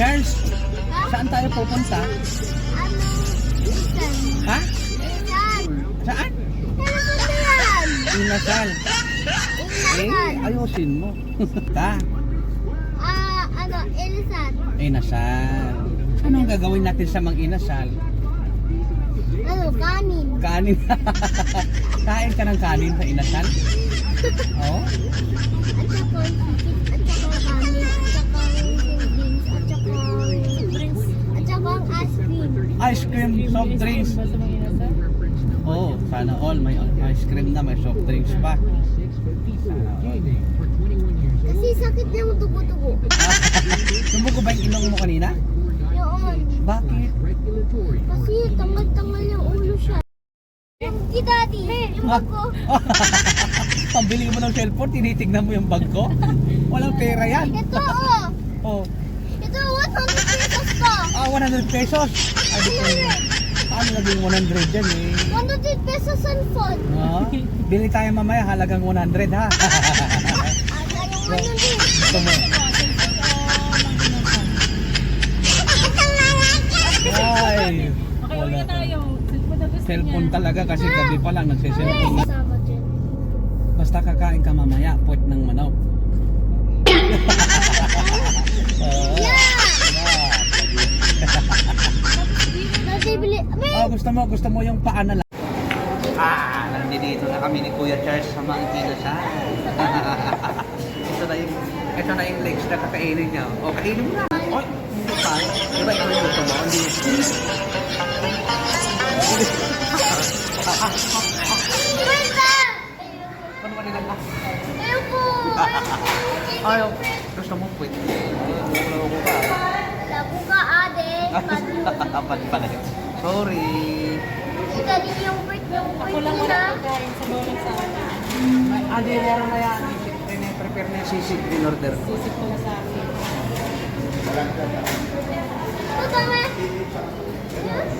Charles, Ha? saan tayo pupunta? Ano? Ha? Saan? Yan? Inasal. Eh, ayusin mo. Ta, Ah, ano? Ilisan. inasal. Anong gagawin natin sa mga inasal? Ano? Kanin. Kanin. Kain ka ng kanin sa inasal? Oo. At saka at saka soft drinks. Oh, sana all. May ice cream na, may soft drinks pa. Kasi sakit na yung dugo-dugo. Sumbog ko ba yung ilong mo kanina? Yun. Bakit? Kasi tangal-tangal yung ulo siya. Si daddy, yung bag ko. Pambili mo ng cellphone, tinitignan mo yung bag ko? Walang pera yan. Ito, oh. oh. Ito, 100 pesos to. Ah, 100 pesos? Ay, 100 nakaraan naging 100 dyan eh. 100 pesos ang phone. Oh, bili tayo mamaya halagang 100 ha. Halagang 100. Tumo. Ay, wala tayo. Cellphone talaga kasi gabi pa lang nagsiselfone. Basta kakain ka mamaya, puwet ng manok. uh, gusto mo, gusto mo yung paa na lang. Ah, nandito na kami ni Kuya Charles sa mga kinasal. ito na yung, ito na yung legs na kakainin niya. O, kainin mo na. Oy, hindi pa. Diba ito yung gusto mo? Hindi. Ano ba nila ka? Ayoko! Ayaw. Gusto mo puwet? Ano mo ba? Lago ka, ade. Pati. Dapat pala yun. Sorry. Si daddy yung break yung Ako lang wala pagkain sa bawal sa akin. Adi, meron na yan. Prepare na yung sisig in order ko. Sisip ko na sa akin. Ito tama.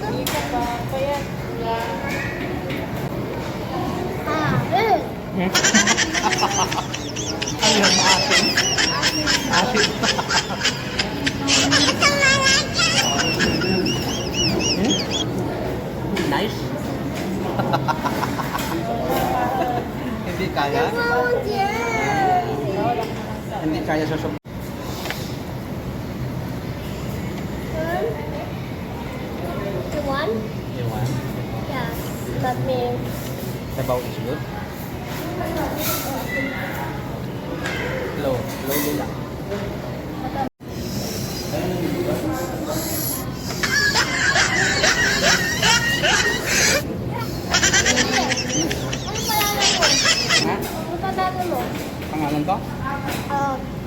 Hindi ka pa. Kaya, Ah, eh. Ano yung maasin? Asin. Hmm? kaya. Hindi kaya susubok. That means. Is good. Ano pangalan mo? Ha?